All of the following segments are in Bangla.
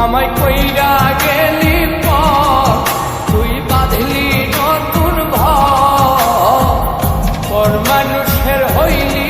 আমায় কইরা গেলি পর তুই বাঁধলি নতুন ভর মানুষের হইলি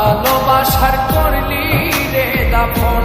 ভালোবাসার করলি রে দাফন।